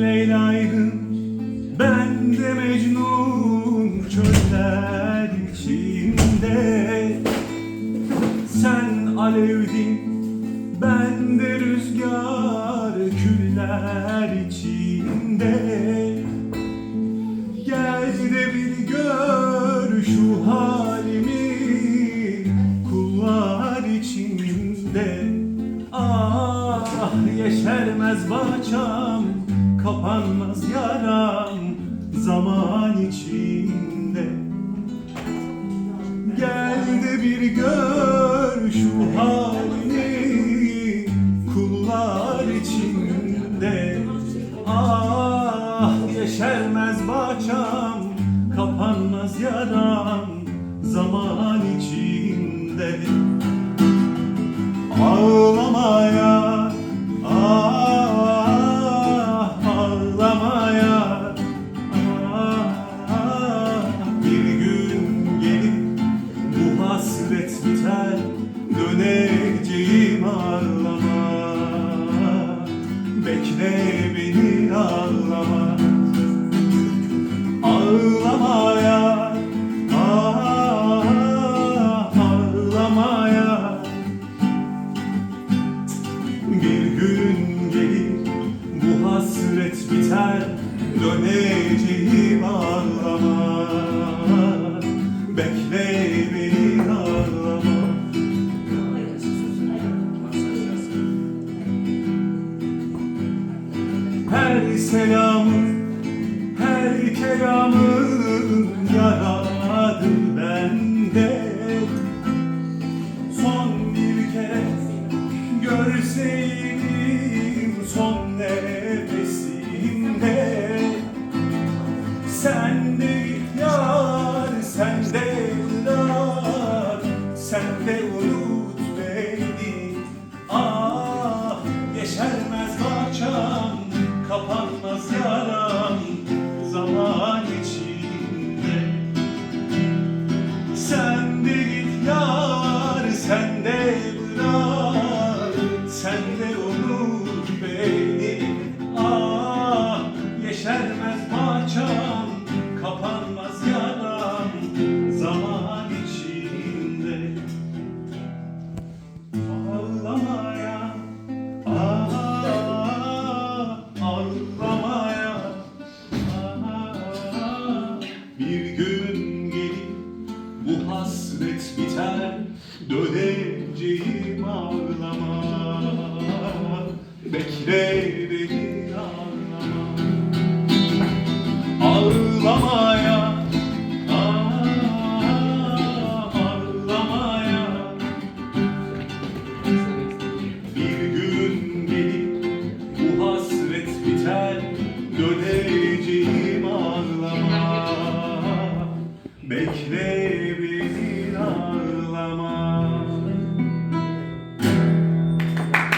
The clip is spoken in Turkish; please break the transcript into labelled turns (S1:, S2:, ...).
S1: Leyla'ydın Ben de Mecnun çöller içinde. Sen alevdin Ben de rüzgar küller içinde yeşermez bahçam Kapanmaz yaram Zaman içinde. Gel de bir gör şu halini Kullar içinde. Ah yeşermez bahçam Kapanmaz yaram Zaman içinde. Ağlamaya biter Döneceğim ağlama. Bekle beni ağlama. Ağlamaya Ah ağlamaya. Bir gün gelir bu hasret biter Döneceğim ağlama. Bekle beni Her selamın, her kelamın yaradı bende Son bir kez görseydim son nefesimde. Sen de yar, yeşermez bahçam, kapanmaz yaram, zaman içinde. Ağlamaya, ah, ağlamaya, ah, bir gün gelir bu hasret biter Döneceğim Bekle.